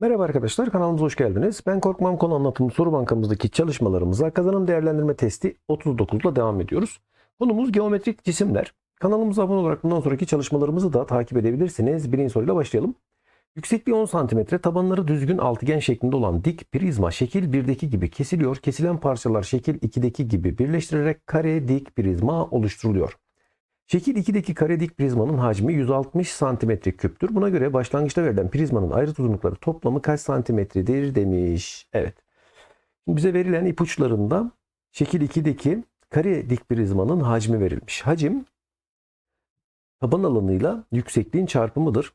Merhaba arkadaşlar kanalımıza hoş geldiniz. Ben Korkmam konu anlatımı soru bankamızdaki çalışmalarımıza kazanım değerlendirme testi 39 ile devam ediyoruz. Konumuz geometrik cisimler. Kanalımıza abone olarak bundan sonraki çalışmalarımızı da takip edebilirsiniz. Birinci soruyla başlayalım. Yüksekliği 10 cm, tabanları düzgün altıgen şeklinde olan dik prizma şekil 1'deki gibi kesiliyor. Kesilen parçalar şekil 2'deki gibi birleştirerek kare dik prizma oluşturuluyor. Şekil 2'deki kare dik prizmanın hacmi 160 santimetre küptür. Buna göre başlangıçta verilen prizmanın ayrıt uzunlukları toplamı kaç santimetredir demiş. Evet. Şimdi bize verilen ipuçlarında şekil 2'deki kare dik prizmanın hacmi verilmiş. Hacim taban alanıyla yüksekliğin çarpımıdır.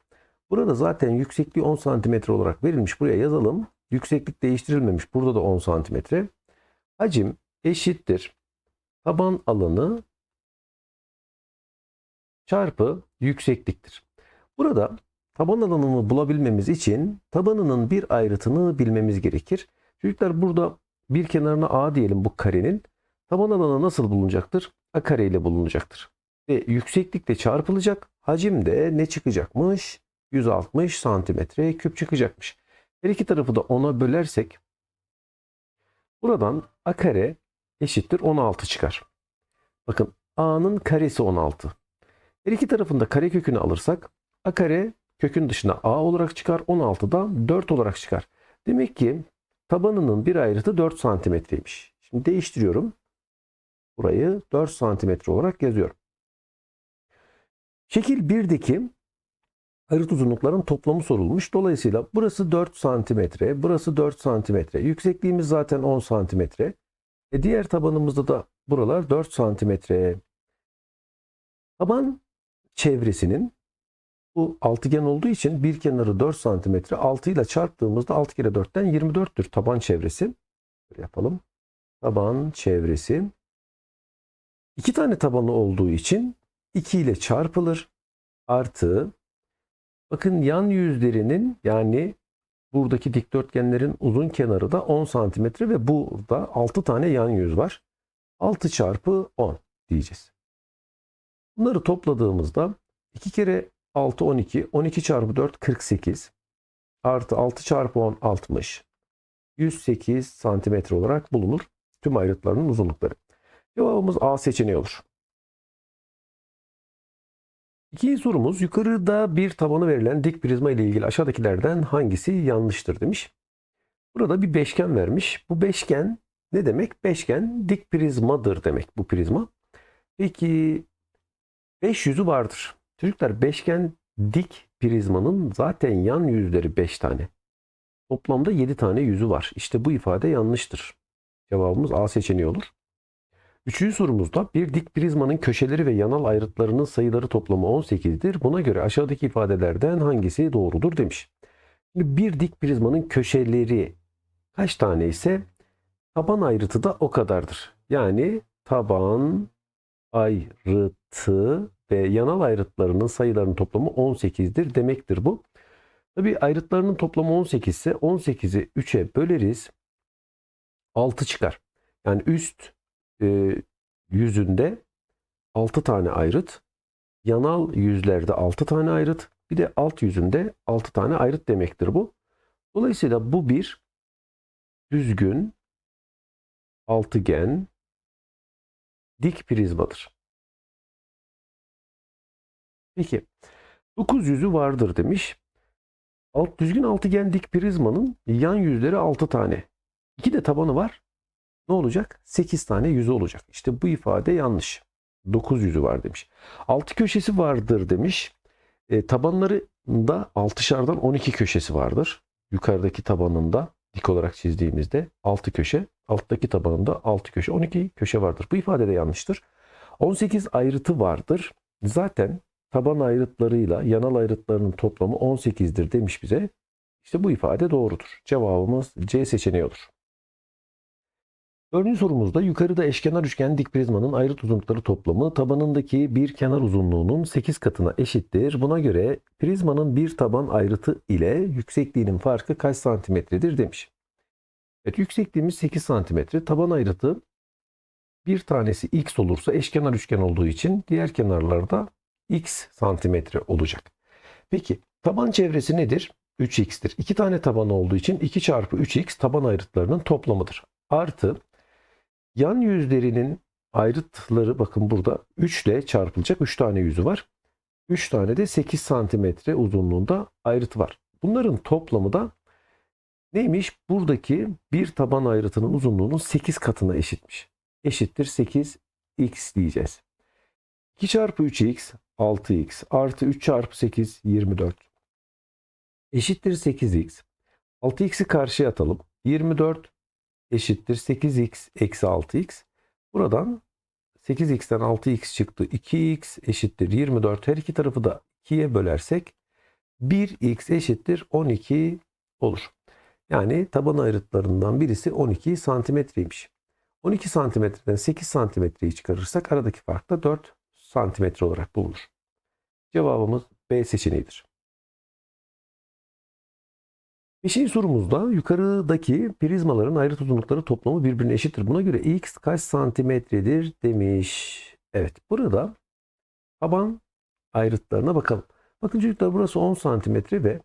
Burada zaten yüksekliği 10 santimetre olarak verilmiş. Buraya yazalım. Yükseklik değiştirilmemiş. Burada da 10 santimetre. Hacim eşittir. Taban alanı çarpı yüksekliktir. Burada taban alanını bulabilmemiz için tabanının bir ayrıtını bilmemiz gerekir. Çocuklar burada bir kenarına A diyelim bu karenin. Taban alanı nasıl bulunacaktır? A kare ile bulunacaktır. Ve yükseklik de çarpılacak. Hacim de ne çıkacakmış? 160 santimetre küp çıkacakmış. Her iki tarafı da 10'a bölersek buradan A kare eşittir 16 çıkar. Bakın A'nın karesi 16. Her iki tarafında kare kökünü alırsak a kare kökün dışına a olarak çıkar. 16'da 4 olarak çıkar. Demek ki tabanının bir ayrıtı 4 santimetreymiş. Şimdi değiştiriyorum. Burayı 4 santimetre olarak yazıyorum. Şekil 1'deki ayrıt uzunlukların toplamı sorulmuş. Dolayısıyla burası 4 santimetre, burası 4 santimetre. Yüksekliğimiz zaten 10 santimetre. E diğer tabanımızda da buralar 4 santimetre. Taban çevresinin bu altıgen olduğu için bir kenarı 4 santimetre 6 ile çarptığımızda 6 kere 4'ten 24'tür taban çevresi. Böyle yapalım. Taban çevresi. İki tane tabanı olduğu için 2 ile çarpılır. Artı bakın yan yüzlerinin yani buradaki dikdörtgenlerin uzun kenarı da 10 santimetre ve burada 6 tane yan yüz var. 6 çarpı 10 diyeceğiz. Bunları topladığımızda 2 kere 6 12, 12 çarpı 4 48 artı 6 çarpı 10 60 108 santimetre olarak bulunur. Tüm ayrıtlarının uzunlukları. Cevabımız A seçeneği olur. İkinci sorumuz yukarıda bir tabanı verilen dik prizma ile ilgili aşağıdakilerden hangisi yanlıştır demiş. Burada bir beşgen vermiş. Bu beşgen ne demek? Beşgen dik prizmadır demek bu prizma. Peki 5 yüzü vardır. Çocuklar beşgen dik prizmanın zaten yan yüzleri 5 tane. Toplamda 7 tane yüzü var. İşte bu ifade yanlıştır. Cevabımız A seçeneği olur. Üçüncü sorumuzda bir dik prizmanın köşeleri ve yanal ayrıtlarının sayıları toplamı 18'dir. Buna göre aşağıdaki ifadelerden hangisi doğrudur demiş. Şimdi bir dik prizmanın köşeleri kaç tane ise taban ayrıtı da o kadardır. Yani taban ayrıtı ve yanal ayrıtlarının sayılarının toplamı 18'dir demektir bu. Tabi ayrıtlarının toplamı 18 ise 18'i 3'e böleriz. 6 çıkar. Yani üst e, yüzünde 6 tane ayrıt, yanal yüzlerde 6 tane ayrıt, bir de alt yüzünde 6 tane ayrıt demektir bu. Dolayısıyla bu bir düzgün altıgen dik prizmadır. Peki 9 yüzü vardır demiş. Alt düzgün altıgen dik prizmanın yan yüzleri 6 tane. 2 de tabanı var. Ne olacak? 8 tane yüzü olacak. İşte bu ifade yanlış. 9 yüzü var demiş. 6 köşesi vardır demiş. E, tabanlarında 6'şardan 12 köşesi vardır. Yukarıdaki tabanında dik olarak çizdiğimizde 6 köşe, alttaki tabanında 6 köşe, 12 köşe vardır. Bu ifade de yanlıştır. 18 ayrıtı vardır. Zaten taban ayrıtlarıyla yanal ayrıtlarının toplamı 18'dir demiş bize. İşte bu ifade doğrudur. Cevabımız C seçeneği olur. Dördüncü sorumuzda yukarıda eşkenar üçgen dik prizmanın ayrıt uzunlukları toplamı tabanındaki bir kenar uzunluğunun 8 katına eşittir. Buna göre prizmanın bir taban ayrıtı ile yüksekliğinin farkı kaç santimetredir demiş. Evet yüksekliğimiz 8 santimetre. Taban ayrıtı bir tanesi x olursa eşkenar üçgen olduğu için diğer kenarlarda x santimetre olacak. Peki taban çevresi nedir? 3x'tir. 2 tane tabanı olduğu için 2 çarpı 3x taban ayrıtlarının toplamıdır. Artı yan yüzlerinin ayrıtları bakın burada 3 ile çarpılacak 3 tane yüzü var. 3 tane de 8 santimetre uzunluğunda ayrıt var. Bunların toplamı da neymiş? Buradaki bir taban ayrıtının uzunluğunun 8 katına eşitmiş. Eşittir 8x diyeceğiz. 2 çarpı 3x 6x artı 3 çarpı 8 24 eşittir 8x. 6x'i karşıya atalım. 24 eşittir 8x eksi 6x. Buradan 8x'ten 6x çıktı. 2x eşittir 24. Her iki tarafı da 2'ye bölersek 1x eşittir 12 olur. Yani taban ayrıtlarından birisi 12 santimetreymiş. 12 santimetreden 8 santimetreyi çıkarırsak aradaki fark da 4 santimetre olarak bulunur. Cevabımız B seçeneğidir. Beşinci sorumuzda yukarıdaki prizmaların ayrıt uzunlukları toplamı birbirine eşittir. Buna göre x kaç santimetredir demiş. Evet burada taban ayrıtlarına bakalım. Bakın çocuklar burası 10 santimetre ve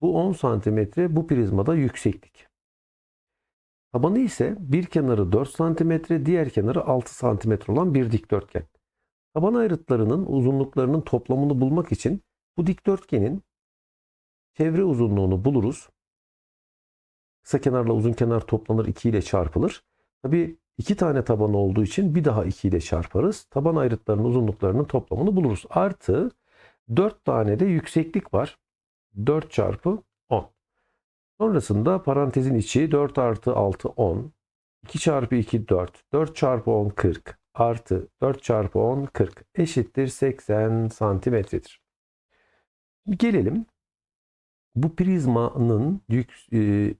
bu 10 santimetre bu prizmada yükseklik. Tabanı ise bir kenarı 4 santimetre, diğer kenarı 6 santimetre olan bir dikdörtgen. Taban ayrıtlarının uzunluklarının toplamını bulmak için bu dikdörtgenin çevre uzunluğunu buluruz. Kısa kenarla uzun kenar toplanır 2 ile çarpılır. Tabi iki tane taban olduğu için bir daha 2 ile çarparız. Taban ayrıtlarının uzunluklarının toplamını buluruz. Artı 4 tane de yükseklik var. 4 çarpı 10. Sonrasında parantezin içi 4 artı 6 10. 2 çarpı 2 4. 4 çarpı 10 40. Artı 4 çarpı 10 40 eşittir 80 santimetredir. Gelelim bu prizmanın yük, e,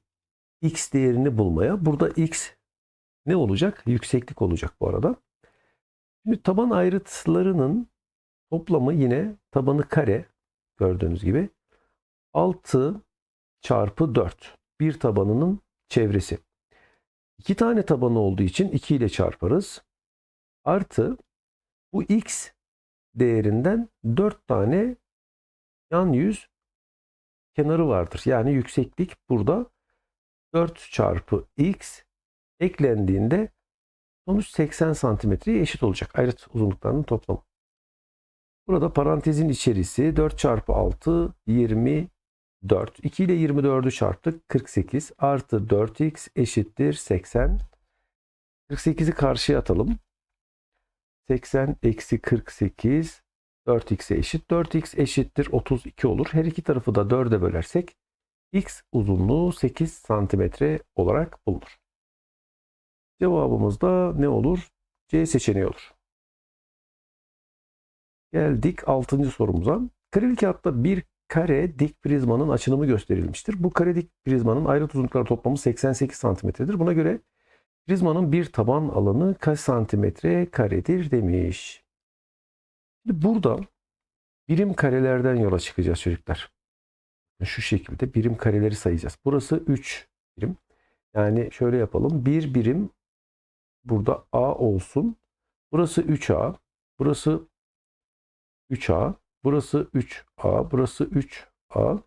x değerini bulmaya. Burada x ne olacak? Yükseklik olacak bu arada. Şimdi taban ayrıtlarının toplamı yine tabanı kare gördüğünüz gibi 6 çarpı 4 bir tabanının çevresi. İki tane tabanı olduğu için 2 ile çarparız. Artı bu x değerinden 4 tane yan yüz kenarı vardır. Yani yükseklik burada 4 çarpı x eklendiğinde sonuç 80 santimetreye eşit olacak. Ayrıt uzunluklarının toplamı. Burada parantezin içerisi 4 çarpı 6 24. 2 ile 24'ü çarptık 48 artı 4x eşittir 80. 48'i karşıya atalım. 80 eksi 48 4x'e eşit. 4x eşittir 32 olur. Her iki tarafı da 4'e bölersek x uzunluğu 8 santimetre olarak bulunur. Cevabımız da ne olur? C seçeneği olur. Geldik 6. sorumuza. Kareli kağıtta bir kare dik prizmanın açınımı gösterilmiştir. Bu kare dik prizmanın ayrıt uzunlukları toplamı 88 santimetredir. Buna göre prizmanın bir taban alanı kaç santimetre karedir demiş. Şimdi burada birim karelerden yola çıkacağız çocuklar. Şu şekilde birim kareleri sayacağız. Burası 3 birim. Yani şöyle yapalım. Bir birim burada A olsun. Burası 3A. Burası 3A. Burası 3A. Burası 3A.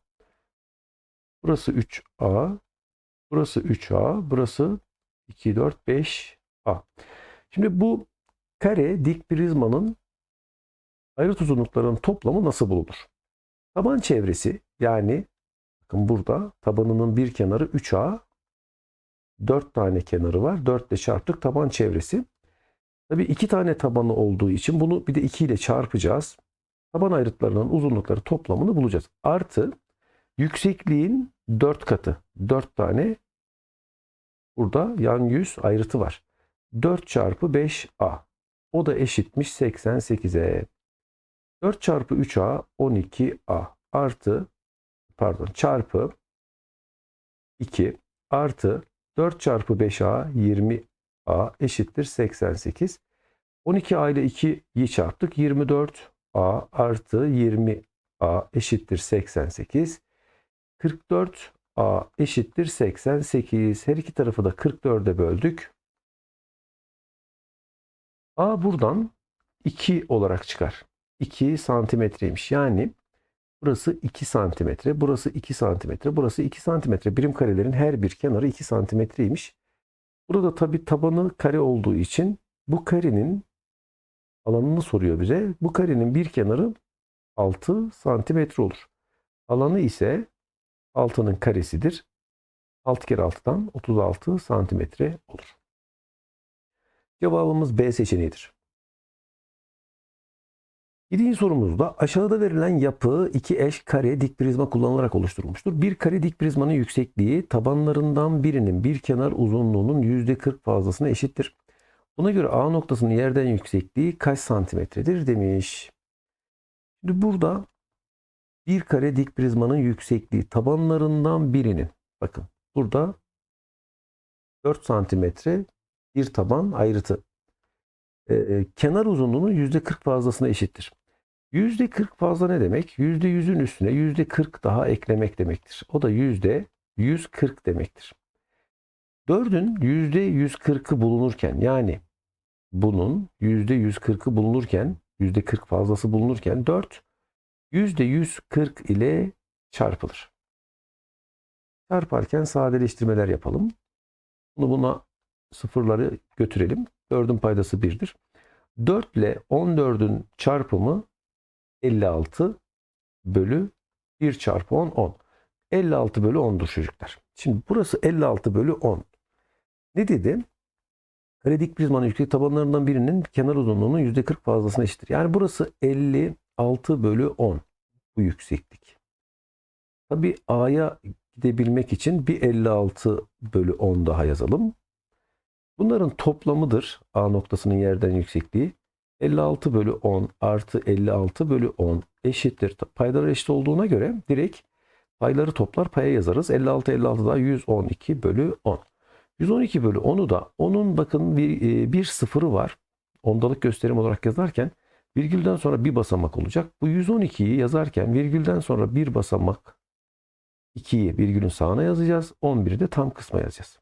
Burası 3A. Burası 3A. Burası 2, 4, 5A. Şimdi bu kare dik prizmanın ayrıt uzunluklarının toplamı nasıl bulunur? Taban çevresi yani bakın burada tabanının bir kenarı 3A 4 tane kenarı var. 4 ile çarptık taban çevresi. Tabi iki tane tabanı olduğu için bunu bir de 2 ile çarpacağız. Taban ayrıtlarının uzunlukları toplamını bulacağız. Artı yüksekliğin 4 katı. 4 tane burada yan yüz ayrıtı var. 4 çarpı 5A. O da eşitmiş 88'e. 4 çarpı 3A 12A artı pardon çarpı 2 artı 4 çarpı 5A 20A eşittir 88. 12A ile 2'yi çarptık. 24A artı 20A eşittir 88. 44A eşittir 88. Her iki tarafı da 44'e böldük. A buradan 2 olarak çıkar. 2 santimetreymiş. Yani Burası 2 santimetre, burası 2 santimetre, burası 2 santimetre. Birim karelerin her bir kenarı 2 santimetreymiş. Burada tabi tabanı kare olduğu için bu karenin alanını soruyor bize. Bu karenin bir kenarı 6 santimetre olur. Alanı ise 6'nın karesidir. 6 kere 6'dan 36 santimetre olur. Cevabımız B seçeneğidir. Yedinci sorumuzda aşağıda verilen yapı iki eş kare dik prizma kullanılarak oluşturulmuştur. Bir kare dik prizmanın yüksekliği tabanlarından birinin bir kenar uzunluğunun %40 fazlasına eşittir. Buna göre A noktasının yerden yüksekliği kaç santimetredir demiş. Şimdi burada bir kare dik prizmanın yüksekliği tabanlarından birinin bakın burada 4 santimetre bir taban ayrıtı. Ee, kenar uzunluğunun %40 fazlasına eşittir. %40 fazla ne demek? %100'ün üstüne %40 daha eklemek demektir. O da %140 demektir. 4'ün %140'ı bulunurken yani bunun %140'ı bulunurken %40 fazlası bulunurken 4 %140 ile çarpılır. Çarparken sadeleştirmeler yapalım. Bunu buna sıfırları götürelim. 4'ün paydası 1'dir. 4 ile 14'ün çarpımı 56 bölü 1 çarpı 10 10. 56 bölü 10'dur çocuklar. Şimdi burası 56 bölü 10. Ne dedi? Kare dik prizmanın yüksek tabanlarından birinin kenar uzunluğunun %40 fazlasına eşittir. Yani burası 56 bölü 10 bu yükseklik. Tabi A'ya gidebilmek için bir 56 bölü 10 daha yazalım. Bunların toplamıdır A noktasının yerden yüksekliği. 56 bölü 10 artı 56 bölü 10 eşittir. Paydalar eşit olduğuna göre direkt payları toplar paya yazarız. 56 56 daha 112 bölü 10. 112 bölü 10'u da onun bakın bir, e, bir sıfırı var. Ondalık gösterim olarak yazarken virgülden sonra bir basamak olacak. Bu 112'yi yazarken virgülden sonra bir basamak 2'yi virgülün sağına yazacağız. 11'i de tam kısma yazacağız.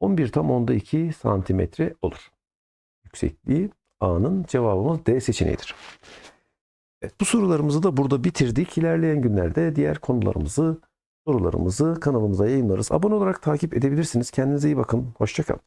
11 tam onda 2 santimetre olur. Yüksekliği A'nın cevabımız D seçeneğidir. Evet, bu sorularımızı da burada bitirdik. İlerleyen günlerde diğer konularımızı, sorularımızı kanalımıza yayınlarız. Abone olarak takip edebilirsiniz. Kendinize iyi bakın. Hoşçakalın.